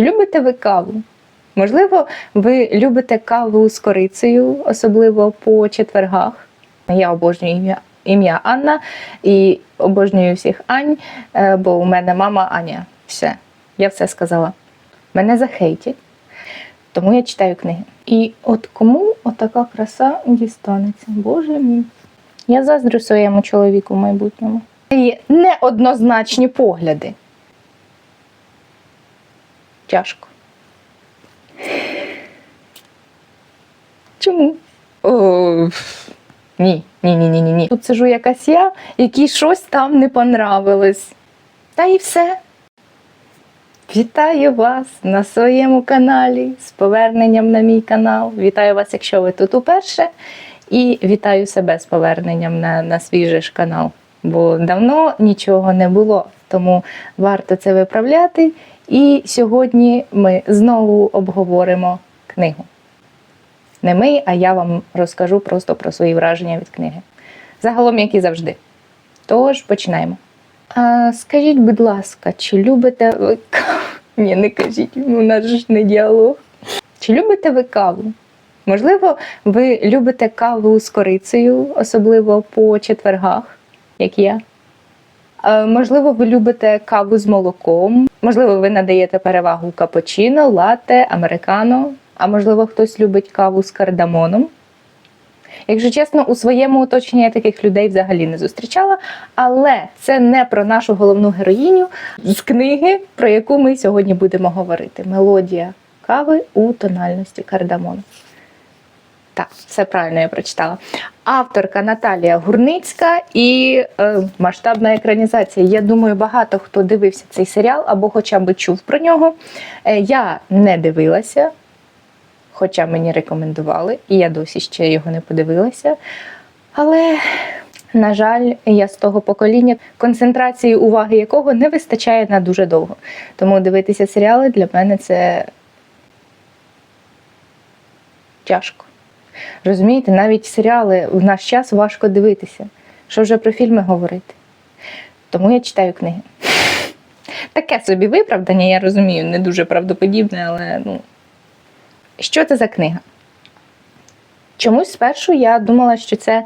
Чи любите ви каву? Можливо, ви любите каву з корицею, особливо по четвергах. Я обожнюю ім'я ім'я Анна і обожнюю всіх Ань, е, бо у мене мама Аня. Все, я все сказала. Мене захейтять, тому я читаю книги. І от кому отака краса дістанеться? Боже мій. Я заздрю своєму чоловіку в майбутньому. І неоднозначні погляди. Тяжко. Чому? О, ні, ні, ні, ні, ні, ні. Тут сижу якась я, якій щось там не понравилось. Та і все. Вітаю вас на своєму каналі з поверненням на мій канал. Вітаю вас, якщо ви тут уперше. І вітаю себе з поверненням на, на свій же ж канал. Бо давно нічого не було, тому варто це виправляти. І сьогодні ми знову обговоримо книгу. Не ми, а я вам розкажу просто про свої враження від книги. Загалом, як і завжди. Тож починаємо. А, скажіть, будь ласка, чи любите ви каву? Ні, не кажіть, у нас ж не діалог. Чи любите ви каву? Можливо, ви любите каву з корицею, особливо по четвергах, як я. Можливо, ви любите каву з молоком. Можливо, ви надаєте перевагу капучино, латте, американо. А можливо, хтось любить каву з кардамоном. Якщо чесно, у своєму оточенні я таких людей взагалі не зустрічала, але це не про нашу головну героїню з книги, про яку ми сьогодні будемо говорити. Мелодія кави у тональності кардамону. Так, все правильно я прочитала. Авторка Наталія Гурницька і е, масштабна екранізація. Я думаю, багато хто дивився цей серіал або хоча б чув про нього. Е, я не дивилася, хоча мені рекомендували, і я досі ще його не подивилася. Але, на жаль, я з того покоління, концентрації уваги якого не вистачає на дуже довго. Тому дивитися серіали для мене це тяжко. Розумієте, навіть серіали в наш час важко дивитися. Що вже про фільми говорити? Тому я читаю книги. Таке собі виправдання, я розумію, не дуже правдоподібне, але ну. Що це за книга? Чомусь спершу я думала, що це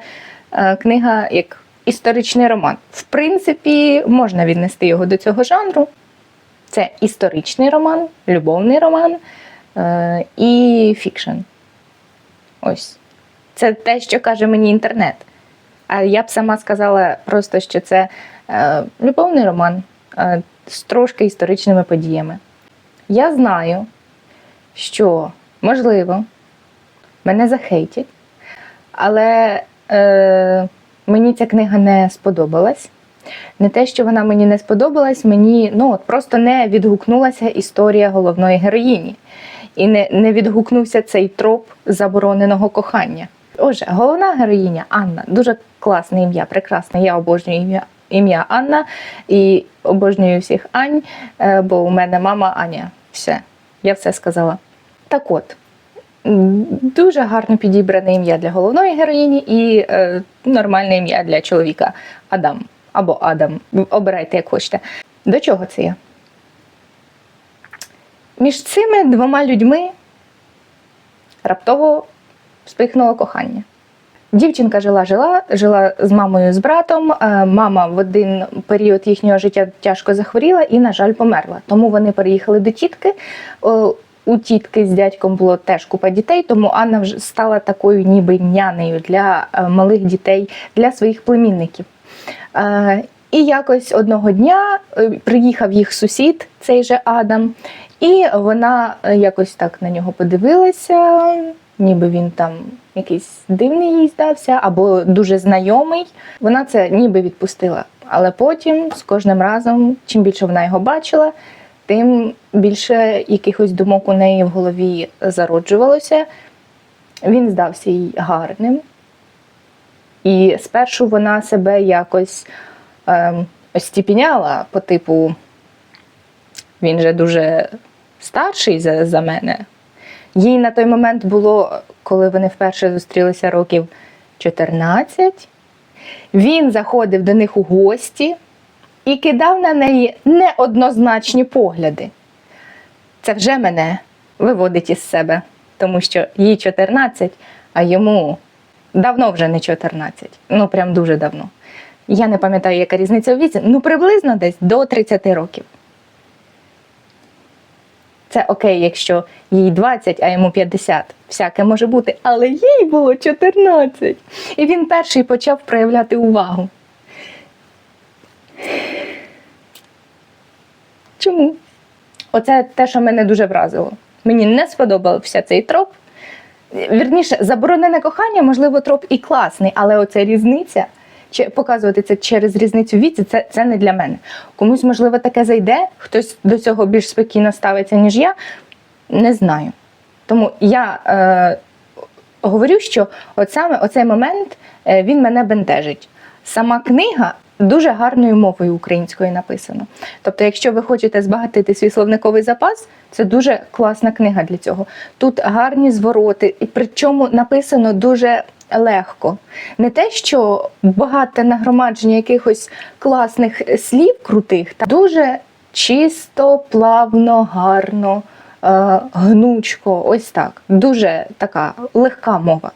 е, книга як історичний роман. В принципі, можна віднести його до цього жанру. Це історичний роман, любовний роман е, і фікшн. Ось. Це те, що каже мені інтернет. А я б сама сказала просто, що це е, любовний роман е, з трошки історичними подіями. Я знаю, що, можливо, мене захейтять, але е, мені ця книга не сподобалась. Не те, що вона мені не сподобалась, мені ну, от просто не відгукнулася історія головної героїні. І не, не відгукнувся цей троп забороненого кохання. Отже, головна героїня Анна дуже класне ім'я, прекрасне. Я обожнюю ім'я ім'я Анна і обожнюю всіх Ань, е, бо у мене мама Аня. Все, я все сказала. Так от, дуже гарно підібране ім'я для головної героїні і е, нормальне ім'я для чоловіка Адам або Адам. Обирайте, як хочете. До чого це я? Між цими двома людьми раптово вспихнуло кохання. Дівчинка жила, жила, з мамою з братом. Е, Мама в один період їхнього життя тяжко захворіла і, на жаль, померла. Тому вони переїхали до тітки. У тітки з дядьком було теж купа дітей, тому Анна вже стала такою ніби нянею для е, малих дітей, для своїх племінників. Е, І якось одного дня е, приїхав їх сусід, цей же Адам, і вона е, якось так на нього подивилася, ніби він там якийсь дивний їй здався, або дуже знайомий. Вона це ніби відпустила. Але потім, з кожним разом, чим більше вона його бачила, тим більше якихось думок у неї в голові зароджувалося. Він здався їй гарним. І спершу вона себе якось ем, остіпіняла по типу, він же дуже старший за, за мене. Їй на той момент було, коли вони вперше зустрілися років 14. Він заходив до них у гості і кидав на неї неоднозначні погляди. це вже мене виводить із себе, тому що їй 14, а йому давно вже не 14. Ну, прям дуже давно. Я не пам'ятаю, яка різниця у віці, ну приблизно десь до 30 років. Це окей, якщо їй 20, а йому 50. Всяке може бути, але їй було 14. І він перший почав проявляти увагу. Чому? Оце те, що мене дуже вразило. Мені не сподобався цей троп. Вірніше, заборонене кохання, можливо, троп і класний, але оця різниця, показувати це через різницю віці, це, це не для мене. Комусь, можливо, таке зайде, хтось до цього більш спокійно ставиться, ніж я. Не знаю. Тому я е, говорю, що от саме оцей момент е, він мене бентежить. Сама книга дуже гарною мовою українською написана. Тобто, якщо ви хочете збагатити свій словниковий запас, це дуже класна книга для цього. Тут гарні звороти, і причому написано дуже легко. Не те, що багате нагромадження якихось класних слів крутих, та дуже чисто, плавно, гарно, е, гнучко, ось так. Дуже така легка мова.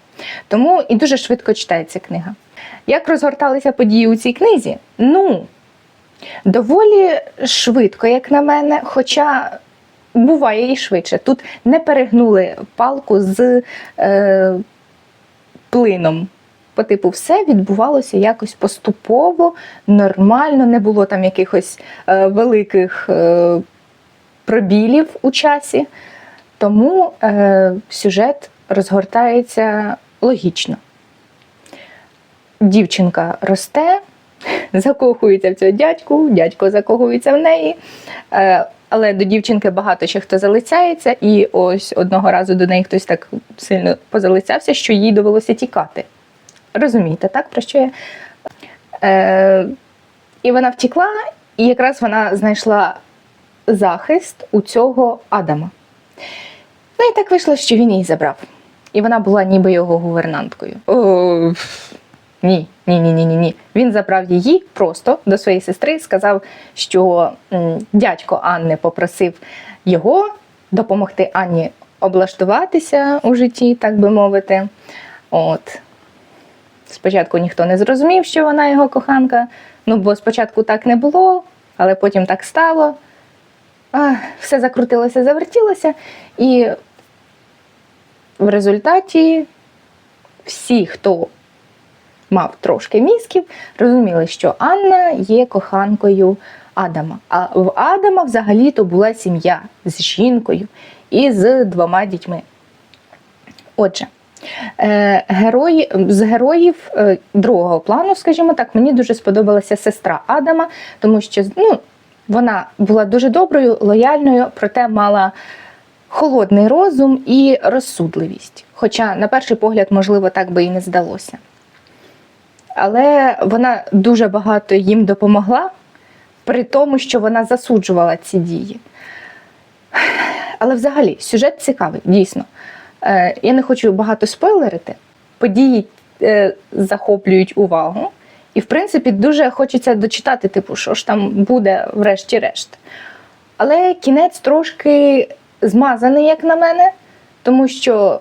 Тому і дуже швидко читається книга. Як розгорталися події у цій книзі? Ну, доволі швидко, як на мене, хоча буває і швидше. Тут не перегнули палку з е, плином. По типу, все відбувалося якось поступово, нормально, не було там якихось е, великих е, пробілів у часі. Тому е, сюжет розгортається логічно. Дівчинка росте, закохується в цього дядьку, дядько закохується в неї. Е, але до дівчинки багато ще хто залицяється, і ось одного разу до неї хтось так сильно позалицявся, що їй довелося тікати. Розумієте, так? Про що я? Е, і вона втікла, і якраз вона знайшла захист у цього Адама. Ну і так вийшло, що він її забрав. І вона була ніби його гувернанткою. О, ні, ні, ні, ні, ні, ні. Він забрав її просто до своєї сестри, сказав, що дядько Анни попросив його допомогти Анні облаштуватися у житті, так би мовити. От. Спочатку ніхто не зрозумів, що вона його коханка. Ну, бо спочатку так не було, але потім так стало. А, все закрутилося, завертілося, і в результаті всі, хто мав трошки мізків, розуміли, що Анна є коханкою Адама. А в Адама взагалі-то була сім'я з жінкою і з двома дітьми. Отже, е, герої, з героїв е, другого плану, скажімо так, мені дуже сподобалася сестра Адама, тому що ну, вона була дуже доброю, лояльною, проте мала холодний розум і розсудливість. Хоча, на перший погляд, можливо, так би і не здалося. Але вона дуже багато їм допомогла, при тому, що вона засуджувала ці дії. Але взагалі сюжет цікавий, дійсно. Е, Я не хочу багато спойлерити. Події е, захоплюють увагу. І, в принципі, дуже хочеться дочитати, типу, що ж там буде, врешті-решт. Але кінець трошки змазаний, як на мене, тому що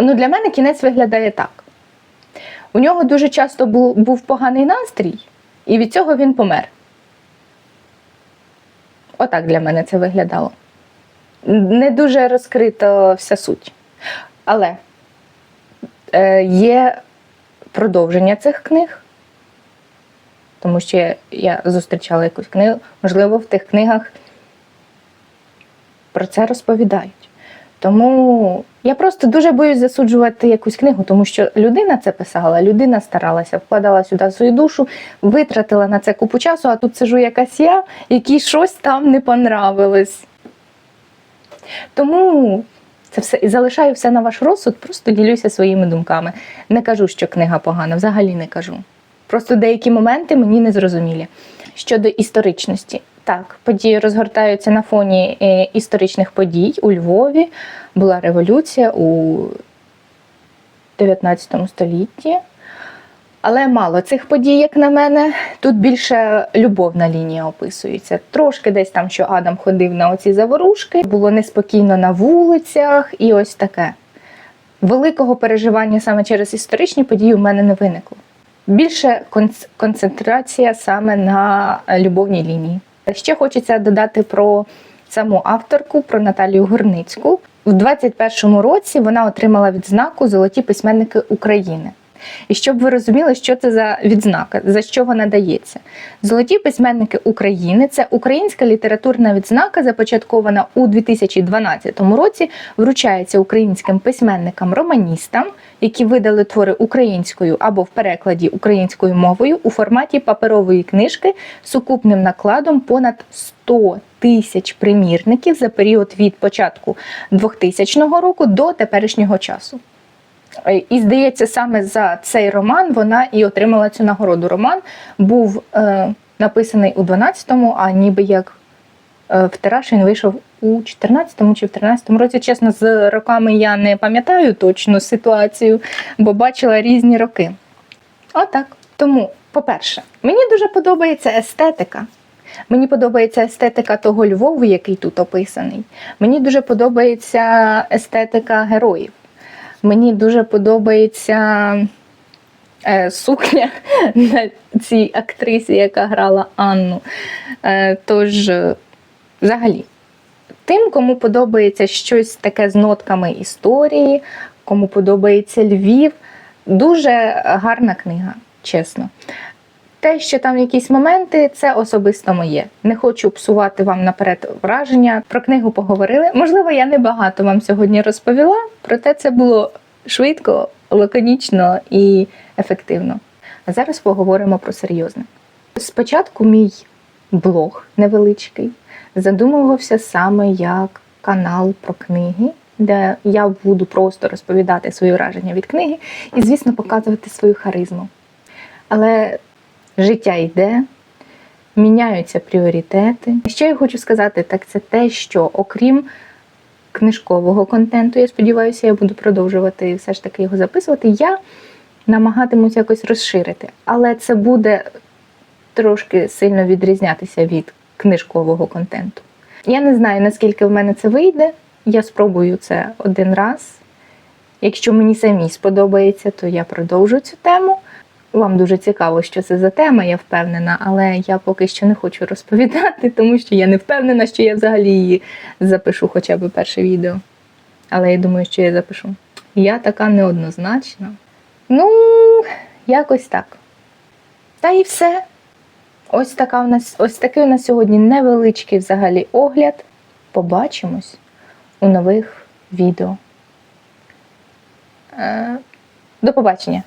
ну, для мене кінець виглядає так. У нього дуже часто був, був поганий настрій, і від цього він помер. Отак для мене це виглядало. Не дуже розкрита вся суть. Але е, є продовження цих книг, тому що я, зустрічала якусь книгу, можливо, в тих книгах про це розповідають. Тому я просто дуже боюсь засуджувати якусь книгу, тому що людина це писала, людина старалася, вкладала сюди свою душу, витратила на це купу часу, а тут сижу якась я, якій щось там не понравилось. Тому це все і залишаю все на ваш розсуд, просто ділюся своїми думками. Не кажу, що книга погана, взагалі не кажу. Просто деякі моменти мені не зрозумілі. Щодо історичності, так, події розгортаються на фоні е, історичних подій у Львові. Була революція у 19 столітті. Але мало цих подій, як на мене. Тут більше любовна лінія описується. Трошки десь там, що Адам ходив на оці заворушки, було неспокійно на вулицях і ось таке. Великого переживання саме через історичні події у мене не виникло. Більше концентрація саме на любовній лінії. Ще хочеться додати про саму авторку, про Наталію Горницьку. У 21-му році вона отримала відзнаку Золоті письменники України. І щоб ви розуміли, що це за відзнака, за що вона дається. Золоті письменники України це українська літературна відзнака, започаткована у 2012 році, вручається українським письменникам-романістам, які видали твори українською або в перекладі українською мовою у форматі паперової книжки з сукупним накладом понад 100 тисяч примірників за період від початку 2000 року до теперішнього часу. Е, І здається, саме за цей роман вона і отримала цю нагороду. Роман був е, написаний у 12-му, а ніби як в тираж він вийшов у 14-му чи в 13-му році. Чесно, з роками я не пам'ятаю точно ситуацію, бо бачила різні роки. Отак. Тому, по-перше, мені дуже подобається естетика. Мені подобається естетика того Львову, який тут описаний. Мені дуже подобається естетика героїв. Мені дуже подобається е, сукня на цій актрисі, яка грала Анну. Е, тож, е, взагалі, тим, кому подобається щось таке з нотками історії, кому подобається Львів, дуже гарна книга, чесно. Те, що там якісь моменти, це особисто моє. Не хочу псувати вам наперед враження. Про книгу поговорили. Можливо, я не багато вам сьогодні розповіла, проте це було швидко, лаконічно і ефективно. А зараз поговоримо про серйозне. Спочатку мій блог невеличкий задумувався саме як канал про книги, де я буду просто розповідати свої враження від книги і, звісно, показувати свою харизму. Але життя йде, міняються пріоритети. Що я хочу сказати, так це те, що окрім книжкового контенту, я сподіваюся, я буду продовжувати все ж таки його записувати. Я намагатимусь якось розширити, але це буде трошки сильно відрізнятися від книжкового контенту. Я не знаю, наскільки в мене це вийде. Я спробую це один раз. Якщо мені самі сподобається, то я продовжу цю тему. Вам дуже цікаво, що це за тема, я впевнена, але я поки що не хочу розповідати, тому що я не впевнена, що я взагалі її запишу хоча б перше відео. Але я думаю, що я запишу. Я така неоднозначна. Ну, якось так. Та і все. Ось така у нас, ось такий у нас сьогодні невеличкий взагалі огляд. Побачимось у нових відео. Е, До побачення!